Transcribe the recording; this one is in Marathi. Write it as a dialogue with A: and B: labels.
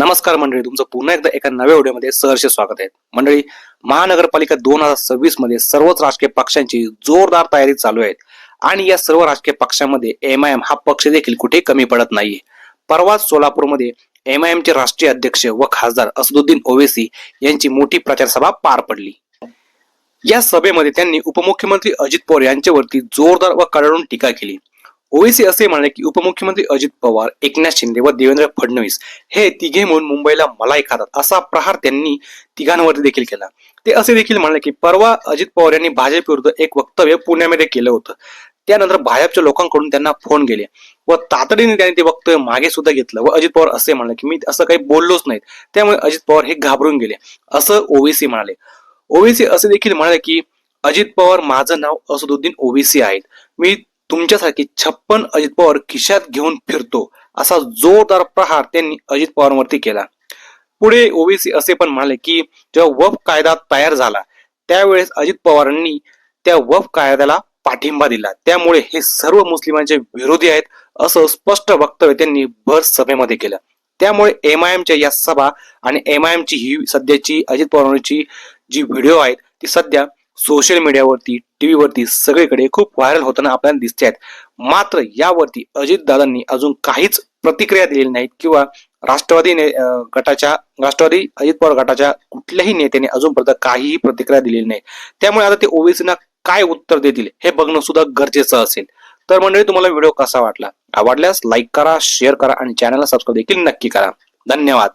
A: नमस्कार मंडळी तुमचं पुन्हा एकदा एका नव्या व्हिडिओमध्ये सहर्ष स्वागत आहे. मंडळी महानगरपालिका दोन हजार सव्वीसमध्ये सर्वच राजकीय पक्षांची जोरदार तयारी चालू आहे आणि या सर्व राजकीय पक्षांमध्ये एम आय एम हा पक्ष देखील कुठे कमी पडत नाहीये. परवाच सोलापूरमध्ये एम आय चे राष्ट्रीय अध्यक्ष व खासदार असदुद्दीन ओवेसी यांची मोठी प्रचारसभा पार पडली. या सभेमध्ये त्यांनी उपमुख्यमंत्री अजित पवार यांच्यावरती जोरदार व कडाडून टीका केली. ओवेसी असे म्हणाले की उपमुख्यमंत्री अजित पवार एकनाथ शिंदे व देवेंद्र फडणवीस हे तिघे म्हणून मुंबईला मलाई खातात असा प्रहार त्यांनी तिघांवरती देखील केला. ते असे देखील म्हणाले की परवा अजित पवार यांनी भाजप विरुद्ध एक वक्तव्य पुण्यामध्ये केलं होतं. त्यानंतर भाजपच्या लोकांकडून त्यांना फोन गेले व तातडीने त्यांनी ते वक्तव्य मागे सुद्धा घेतलं व अजित पवार असे म्हणाले की मी असं काही बोललोच नाहीत. त्यामुळे अजित पवार हे घाबरून गेले असं ओवेसी म्हणाले. ओवेसी असे देखील म्हणाले की अजित पवार माझं नाव असदुद्दीन ओवेसी आहेत. मी तुमच्यासारखी छप्पन अजित पवार खिशात घेऊन फिरतो असा जोरदार प्रहार त्यांनी अजित पवारांवरती केला. पुढे ओबीसी असे पण म्हणाले की जेव्हा वफ कायदा तयार झाला त्यावेळेस अजित पवारांनी त्या वफ कायद्याला पाठिंबा दिला. त्यामुळे हे सर्व मुस्लिमांचे विरोधी आहेत असं स्पष्ट वक्तव्य त्यांनी भर सभेमध्ये केलं. त्यामुळे एम आय एमच्या या सभा आणि एम आय एमची ही सध्याची अजित पवारांची जी व्हिडिओ आहेत ती सध्या सोशल मीडियावरती टीव्हीवरती सगळीकडे खूप व्हायरल होताना आपल्याला दिसते आहेत. मात्र यावरती अजित दादांनी अजून काहीच प्रतिक्रिया दिलेली नाहीत किंवा राष्ट्रवादी ने- गटाच्या राष्ट्रवादी अजित पवार गटाच्या कुठल्याही नेत्याने अजूनपर्यंत काहीही प्रतिक्रिया दिलेली नाही. त्यामुळे आता ते ओबीसीना काय उत्तर देतील हे बघणं सुद्धा गरजेचं असेल. तर मंडळी तुम्हाला व्हिडिओ कसा वाटला? आवडल्यास लाईक करा शेअर करा आणि चॅनलला सबस्क्राईब देखील नक्की करा. धन्यवाद.